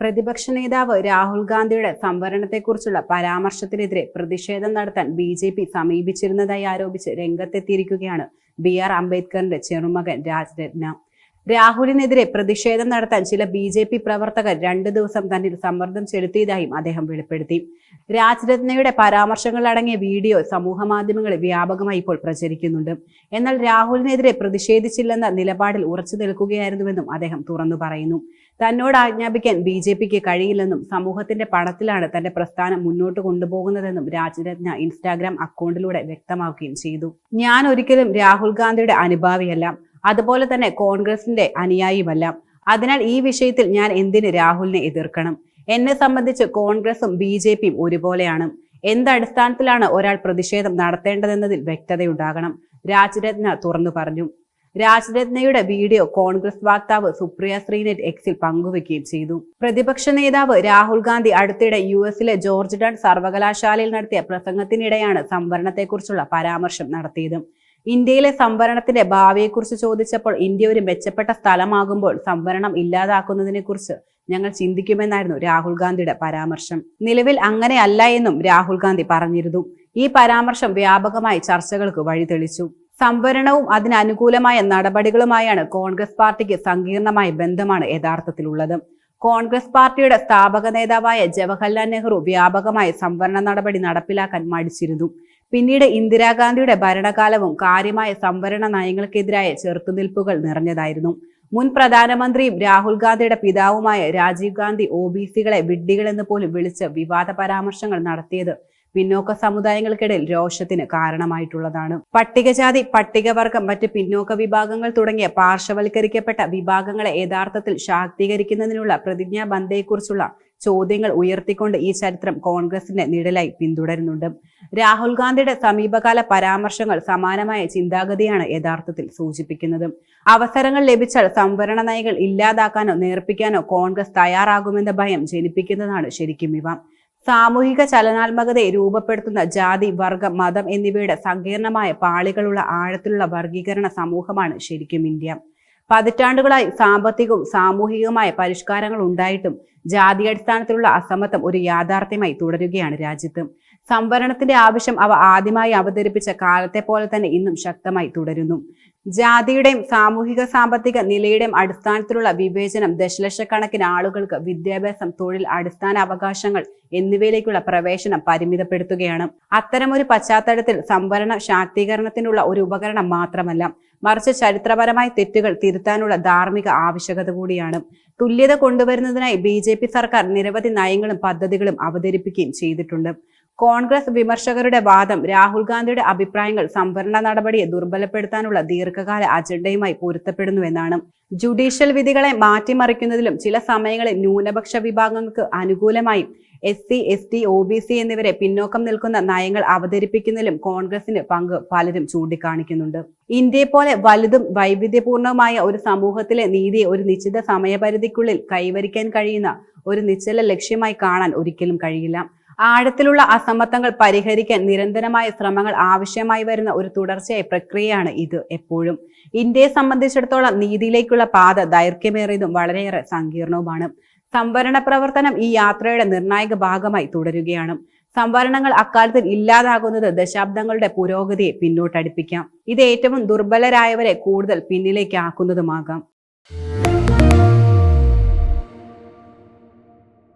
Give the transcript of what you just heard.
പ്രതിപക്ഷ നേതാവ് രാഹുൽ ഗാന്ധിയുടെ സംവരണത്തെക്കുറിച്ചുള്ള പരാമർശത്തിനെതിരെ പ്രതിഷേധം നടത്താൻ ബി ജെ പി സമീപിച്ചിരുന്നതായി ആരോപിച്ച് രംഗത്തെത്തിയിരിക്കുകയാണ് ബി ആർ അംബേദ്കറിന്റെ ചെറുമകൻ രാജ്രത്ന. രാഹുലിനെതിരെ പ്രതിഷേധം നടത്താൻ ചില ബി ജെ പി പ്രവർത്തകർ രണ്ടു ദിവസം തന്നിൽ സമ്മർദ്ദം ചെലുത്തിയതായും അദ്ദേഹം വെളിപ്പെടുത്തി. രാജ്രത്നയുടെ പരാമർശങ്ങളടങ്ങിയ വീഡിയോ സമൂഹ മാധ്യമങ്ങളിൽ വ്യാപകമായി ഇപ്പോൾ പ്രചരിക്കുന്നുണ്ട്. എന്നാൽ രാഹുലിനെതിരെ പ്രതിഷേധിച്ചില്ലെന്ന നിലപാടിൽ ഉറച്ചു നിൽക്കുകയായിരുന്നുവെന്നും അദ്ദേഹം തുറന്നു പറയുന്നു. തന്നോട് ആജ്ഞാപിക്കാൻ ബി ജെ പിക്ക് കഴിയില്ലെന്നും സമൂഹത്തിന്റെ പണത്തിലാണ് തന്റെ പ്രസ്ഥാനം മുന്നോട്ട് കൊണ്ടുപോകുന്നതെന്നും രാജ്രത്ന ഇൻസ്റ്റാഗ്രാം അക്കൗണ്ടിലൂടെ വ്യക്തമാക്കുകയും ചെയ്തു. ഞാൻ ഒരിക്കലും രാഹുൽ ഗാന്ധിയുടെ അനുഭാവിയല്ല. അതുപോലെ തന്നെ കോൺഗ്രസിന്റെ അനുയായിയുമല്ല. അതിനാൽ ഈ വിഷയത്തിൽ ഞാൻ എന്തിന് രാഹുലിനെ എതിർക്കണം? എന്നെ സംബന്ധിച്ച് കോൺഗ്രസും ബി ജെ പിയും ഒരുപോലെയാണ്. എന്തടിസ്ഥാനത്തിലാണ് ഒരാൾ പ്രതിഷേധം നടത്തേണ്ടതെന്നതിൽ വ്യക്തതയുണ്ടാകണം. രാജ്രത്ന തുറന്നു പറഞ്ഞു. രാജ്രത്നയുടെ വീഡിയോ കോൺഗ്രസ് വക്താവ് സുപ്രിയ ശ്രീനെറ്റ് എക്സിൽ പങ്കുവെക്കുകയും ചെയ്തു. പ്രതിപക്ഷ നേതാവ് രാഹുൽ ഗാന്ധി അടുത്തിടെ യു എസിലെ ജോർജ് ഡൺ സർവകലാശാലയിൽ നടത്തിയ പ്രസംഗത്തിനിടെയാണ് സംവരണത്തെക്കുറിച്ചുള്ള പരാമർശം നടത്തിയത്. ഇന്ത്യയിലെ സംവരണത്തിന്റെ ഭാവിയെക്കുറിച്ച് ചോദിച്ചപ്പോൾ ഇന്ത്യ ഒരു മെച്ചപ്പെട്ട സ്ഥലമാകുമ്പോൾ സംവരണം ഇല്ലാതാക്കുന്നതിനെക്കുറിച്ച് ഞങ്ങൾ ചിന്തിക്കുമെന്നായിരുന്നു രാഹുൽ ഗാന്ധിയുടെ പരാമർശം. നിലവിൽ അങ്ങനെയല്ല എന്നും രാഹുൽ ഗാന്ധി പറഞ്ഞിരുന്നു. ഈ പരാമർശം വ്യാപകമായി ചർച്ചകൾക്ക് വഴിതെളിച്ചു. സംവരണവും അതിനനുകൂലമായ നടപടികളുമായാണ് കോൺഗ്രസ് പാർട്ടിക്ക് സങ്കീർണമായ ബന്ധമാണ് യഥാർത്ഥത്തിലുള്ളത്. കോൺഗ്രസ് പാർട്ടിയുടെ സ്ഥാപക നേതാവായ ജവഹർലാൽ നെഹ്റു വ്യാപകമായ സംവരണ നടപടി നടപ്പിലാക്കാൻ മടിച്ചിരുന്നു. പിന്നീട് ഇന്ദിരാഗാന്ധിയുടെ ഭരണകാലവും കാര്യമായ സംവരണ നയങ്ങൾക്കെതിരായ ചെറുത്തുനിൽപ്പുകൾ നിറഞ്ഞതായിരുന്നു. മുൻ പ്രധാനമന്ത്രിയും രാഹുൽ ഗാന്ധിയുടെ പിതാവുമായ രാജീവ് ഗാന്ധി ഒ ബി സികളെ വിഡ്ഢികളെന്ന് പോലും വിളിച്ച് വിവാദ പരാമർശങ്ങൾ നടത്തിയത് പിന്നോക്ക സമുദായങ്ങൾക്കിടയിൽ രോഷത്തിന് കാരണമായിട്ടുള്ളതാണ്. പട്ടികജാതി പട്ടികവർഗം മറ്റ് പിന്നോക്ക വിഭാഗങ്ങൾ തുടങ്ങിയ പാർശ്വവൽക്കരിക്കപ്പെട്ട വിഭാഗങ്ങളെ യഥാർത്ഥത്തിൽ ശാക്തീകരിക്കുന്നതിനുള്ള പ്രതിജ്ഞാബന്ധയെക്കുറിച്ചുള്ള ചോദ്യങ്ങൾ ഉയർത്തിക്കൊണ്ട് ഈ ചരിത്രം കോൺഗ്രസിന്റെ നിഴലായി പിന്തുടരുന്നുണ്ട്. രാഹുൽ ഗാന്ധിയുടെ സമീപകാല പരാമർശങ്ങൾ സമാനമായ ചിന്താഗതിയാണ് യഥാർത്ഥത്തിൽ സൂചിപ്പിക്കുന്നത്. അവസരങ്ങൾ ലഭിച്ചാൽ സംവരണ നയങ്ങൾ ഇല്ലാതാക്കാനോ നേർപ്പിക്കാനോ കോൺഗ്രസ് തയ്യാറാകുമെന്ന ഭയം ജനിപ്പിക്കുന്നതാണ് ശരിക്കും ഇവ. സാമൂഹിക ചലനാത്മകതയെ രൂപപ്പെടുത്തുന്ന ജാതി വർഗം മതം എന്നിവയുടെ സങ്കീർണമായ പാളികളുള്ള ആഴത്തിലുള്ള വർഗീകരണ സമൂഹമാണ് ശരിക്കും ഇന്ത്യ. പതിറ്റാണ്ടുകളായി സാമ്പത്തികവും സാമൂഹികവുമായ പരിഷ്കാരങ്ങൾ ഉണ്ടായിട്ടും ജാതി അടിസ്ഥാനത്തിലുള്ള അസമത്വം ഒരു യാഥാർത്ഥ്യമായി തുടരുകയാണ് രാജ്യത്ത്. സംവരണത്തിന്റെ ആവശ്യം അവ ആദ്യമായി അവതരിപ്പിച്ച കാലത്തെ പോലെ തന്നെ ഇന്നും ശക്തമായി തുടരുന്നു. ജാതിയുടെയും സാമൂഹിക സാമ്പത്തിക നിലയുടെയും അടിസ്ഥാനത്തിലുള്ള വിവേചനം ദശലക്ഷക്കണക്കിന് ആളുകൾക്ക് വിദ്യാഭ്യാസം തൊഴിൽ അടിസ്ഥാന അവകാശങ്ങൾ എന്നിവയിലേക്കുള്ള പ്രവേശനം പരിമിതപ്പെടുത്തുകയാണ്. അത്തരമൊരു പശ്ചാത്തലത്തിൽ സംവരണ ശാക്തീകരണത്തിനുള്ള ഒരു ഉപകരണം മാത്രമല്ല മറിച്ച് ചരിത്രപരമായ തെറ്റുകൾ തിരുത്താനുള്ള ധാർമ്മിക ആവശ്യകത കൂടിയാണ്. തുല്യത കൊണ്ടുവരുന്നതിനായി ബി സർക്കാർ നിരവധി നയങ്ങളും പദ്ധതികളും അവതരിപ്പിക്കുകയും ചെയ്തിട്ടുണ്ട്. കോൺഗ്രസ് വിമർശകരുടെ വാദം രാഹുൽ ഗാന്ധിയുടെ അഭിപ്രായങ്ങൾ സംവരണ നടപടിയെ ദുർബലപ്പെടുത്താനുള്ള ദീർഘകാല അജണ്ടയുമായി പൊരുത്തപ്പെടുന്നുവെന്നാണ് ജുഡീഷ്യൽ വിധികളെ മാറ്റിമറിക്കുന്നതിലും ചില സമയങ്ങളിൽ ന്യൂനപക്ഷ വിഭാഗങ്ങൾക്ക് അനുകൂലമായി S C S T O B C എന്നിവരെ പിന്നോക്കം നിൽക്കുന്ന നയങ്ങൾ അവതരിപ്പിക്കുന്നതിലും കോൺഗ്രസിന് പങ്ക് പലരും ചൂണ്ടിക്കാണിക്കുന്നുണ്ട്. ഇന്ത്യയെ പോലെ വലുതും വൈവിധ്യപൂർണവുമായ ഒരു സമൂഹത്തിലെ നീതിയെ ഒരു നിശ്ചിത സമയപരിധിക്കുള്ളിൽ കൈവരിക്കാൻ കഴിയുന്ന ഒരു നിശ്ചല ലക്ഷ്യമായി കാണാൻ ഒരിക്കലും കഴിയില്ല. ആഴത്തിലുള്ള അസമത്വങ്ങൾ പരിഹരിക്കാൻ നിരന്തരമായ ശ്രമങ്ങൾ ആവശ്യമായി വരുന്ന ഒരു തുടർച്ചയായ പ്രക്രിയയാണ് ഇത് എപ്പോഴും. ഇന്ത്യയെ സംബന്ധിച്ചിടത്തോളം നീതിയിലേക്കുള്ള പാത ദൈർഘ്യമേറിയതും വളരെയേറെ സങ്കീർണവുമാണ്. സംവരണ പ്രവർത്തനം ഈ യാത്രയുടെ നിർണായക ഭാഗമായി തുടരുകയാണ്. സംവരണങ്ങൾ അക്കാലത്തിൽ ഇല്ലാതാകുന്നത് ദശാബ്ദങ്ങളുടെ പുരോഗതിയെ പിന്നോട്ടടിപ്പിക്കാം. ഇത് ഏറ്റവും ദുർബലരായവരെ കൂടുതൽ പിന്നിലേക്ക് ആക്കുന്നതുമാകാം